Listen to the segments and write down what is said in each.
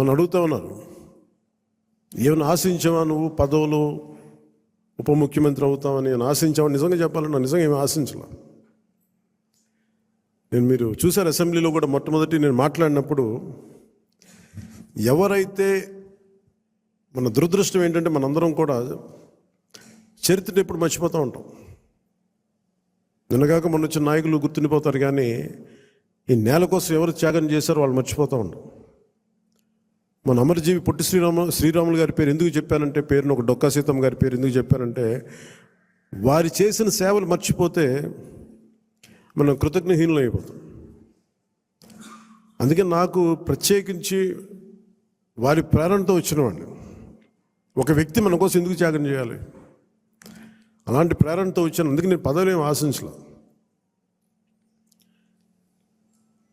మొన్న అడుగుతా ఉన్నారు. ఏమైనా ఆశించావా నువ్వు పదవులు ఉప ముఖ్యమంత్రి అవుతావని? నేను ఆశించావా? నిజంగా చెప్పాలన్నా నిజంగా ఏమి ఆశించలే. నేను మీరు చూశారు అసెంబ్లీలో కూడా మొట్టమొదటి నేను మాట్లాడినప్పుడు ఎవరైతే మన దురదృష్టం ఏంటంటే మనందరం కూడా చరిత్రను ఎప్పుడు మర్చిపోతూ ఉంటాం. నిన్నగాక మొన్న వచ్చిన నాయకులు గుర్తుండిపోతారు కానీ ఈ నేల కోసం ఎవరు త్యాగం చేశారో వాళ్ళు మర్చిపోతూ ఉంటాం మన అమరజీవి పొట్టి శ్రీరామ శ్రీరాములు గారి పేరు ఎందుకు చెప్పానంటే పేరును ఒక డొక్కా సీతమ్మ గారి పేరు ఎందుకు చెప్పానంటే వారి చేసిన సేవలు మర్చిపోతే మనం కృతజ్ఞహీనులు అయిపోతాం. అందుకే నాకు ప్రత్యేకించి వారి ప్రేరణతో వచ్చినవాడిని. ఒక వ్యక్తి మన కోసం ఎందుకు త్యాగం చేయాలి? అలాంటి ప్రేరణతో వచ్చాను అందుకే నేను పదవులు ఏమి ఆశించలేదు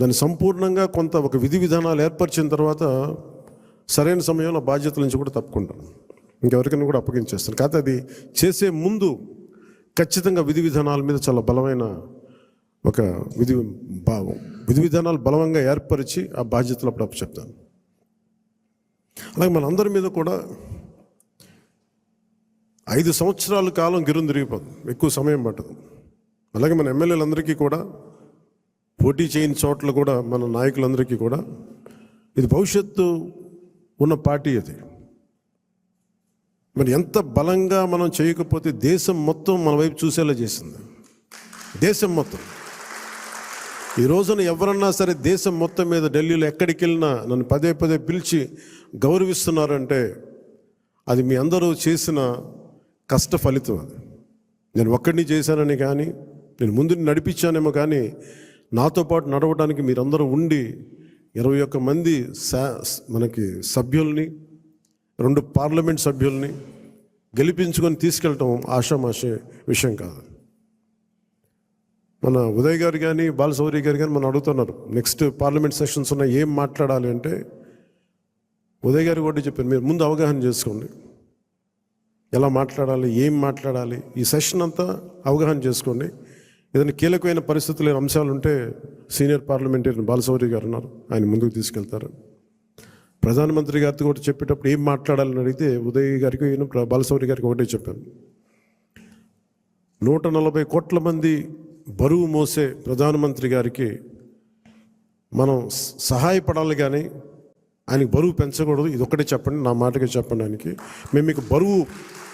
దాన్ని సంపూర్ణంగా కొంత ఒక విధి విధానాలు ఏర్పరిచిన తర్వాత సరైన సమయంలో బాధ్యతల నుంచి కూడా తప్పుకుంటాను ఇంకెవరికైనా కూడా అప్పగించేస్తాను కాకపోతే అది చేసే ముందు ఖచ్చితంగా విధి విధానాల మీద చాలా బలమైన ఒక విధి భావం. విధి విధానాలు బలంగా ఏర్పరిచి ఆ బాధ్యతలు అప్పుడు చెప్తాను అలాగే మనందరి మీద కూడా ఐదు సంవత్సరాల కాలం గిరుని తిరిగిపోతుంది ఎక్కువ సమయం పట్టదు. అలాగే మన ఎమ్మెల్యేలందరికీ కూడా పోటీ చేయని చోట్ల కూడా మన నాయకులందరికీ కూడా ఇది భవిష్యత్తు ఉన్న పార్టీ అది. మరి ఎంత బలంగా మనం చేయకపోతే దేశం మొత్తం మన వైపు చూసేలా చేసింది. దేశం మొత్తం. ఈ రోజున ఎవరన్నా సరే దేశం మొత్తం మీద ఢిల్లీలో ఎక్కడికి వెళ్ళినా నన్ను పదే పదే పిలిచి గౌరవిస్తున్నారంటే అది మీ అందరూ చేసిన కష్ట ఫలితం అది. నేను ఒక్కడిని చేశానని కానీ నేను ముందు నడిపించానేమో కానీ నాతో పాటు నడవడానికి మీరందరూ ఉండి ఇరవై ఒక్క మంది సా మనకి సభ్యుల్ని రెండు పార్లమెంట్ సభ్యుల్ని గెలిపించుకొని తీసుకెళ్ళటం ఆషామాషే విషయం కాదు. మన ఉదయ్ గారు కానీ బాలసౌరి గారు కానీ మనం అడుగుతున్నారు నెక్స్ట్ పార్లమెంట్ సెషన్స్ ఉన్న ఏం మాట్లాడాలి అంటే ఉదయ్ గారు కూడా చెప్పారు మీరు ముందు అవగాహన చేసుకోండి. ఎలా మాట్లాడాలి ఏం మాట్లాడాలి ఈ సెషన్ అంతా అవగాహన చేసుకోండి. ఏదైనా కీలకమైన పరిస్థితులు అంశాలు ఉంటే సీనియర్ పార్లమెంటరీ బాలసౌరి గారు ఉన్నారు. ఆయన ముందుకు తీసుకెళ్తారు. ప్రధానమంత్రి గారితో కూడా చెప్పేటప్పుడు ఏం మాట్లాడాలని అడిగితే ఉదయ్ గారికి బాలసౌరి గారికి ఒకటే చెప్పాను. నూట నలభై కోట్ల మంది బరువు మోసే ప్రధానమంత్రి గారికి మనం సహాయపడాలి కానీ ఆయనకి బరువు పెంచకూడదు. ఇది ఒకటే చెప్పండి. నా మాటకి చెప్పడానికి మేము మీకు బరువు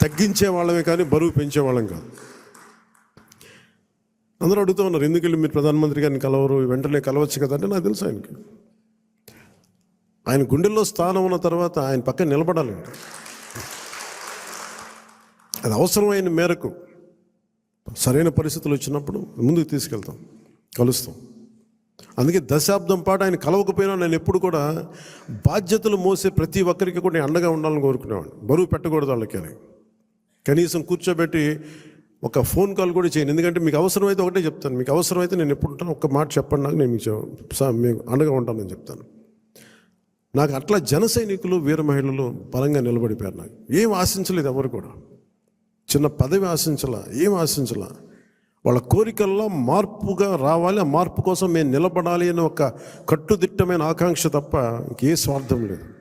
తగ్గించే వాళ్ళమే కానీ బరువు పెంచే వాళ్ళం కాదు. అందరూ అడుగుతూ ఉన్నారు ఎందుకు వెళ్ళి మీరు ప్రధానమంత్రి గారిని కలవరు? వెంటనే కలవచ్చు కదా? అంటే నాకు తెలుసు ఆయనకి. ఆయన గుండెల్లో స్థానం ఉన్న తర్వాత ఆయన పక్కన నిలబడాలండి అది అవసరమైన మేరకు సరైన పరిస్థితులు వచ్చినప్పుడు ముందుకు తీసుకెళ్తాం కలుస్తాం. అందుకే దశాబ్దం పాటు ఆయన కలవకపోయినా నేను ఎప్పుడు కూడా బాధ్యతలు మోసే ప్రతి ఒక్కరికి కూడా నేను అండగా ఉండాలని కోరుకునేవాడిని. బరువు పెట్టకూడదు వాళ్ళకి అని. కనీసం కూర్చోబెట్టి ఒక ఫోన్ కాల్ కూడా చేయను. ఎందుకంటే మీకు అవసరమైతే ఒకటే చెప్తాను. మీకు అవసరమైతే నేను ఎప్పుడు ఉంటాను ఒక మాట చెప్పండి నాకు నేను మీకు చెప్- మీకు అండగా ఉంటానని చెప్తాను. నాకు అట్లా జన సైనికులు వీర మహిళలు బలంగా నిలబడిపోయారు నాకు. ఏం ఆశించలేదు ఎవరు కూడా. చిన్న పదవి ఆశించలా ఏం ఆశించలా. వాళ్ళ కోరికల్లో మార్పుగా రావాలి. ఆ మార్పు కోసం మేము నిలబడాలి అనే ఒక కట్టుదిట్టమైన ఆకాంక్ష తప్ప ఇంకే స్వార్థం లేదు.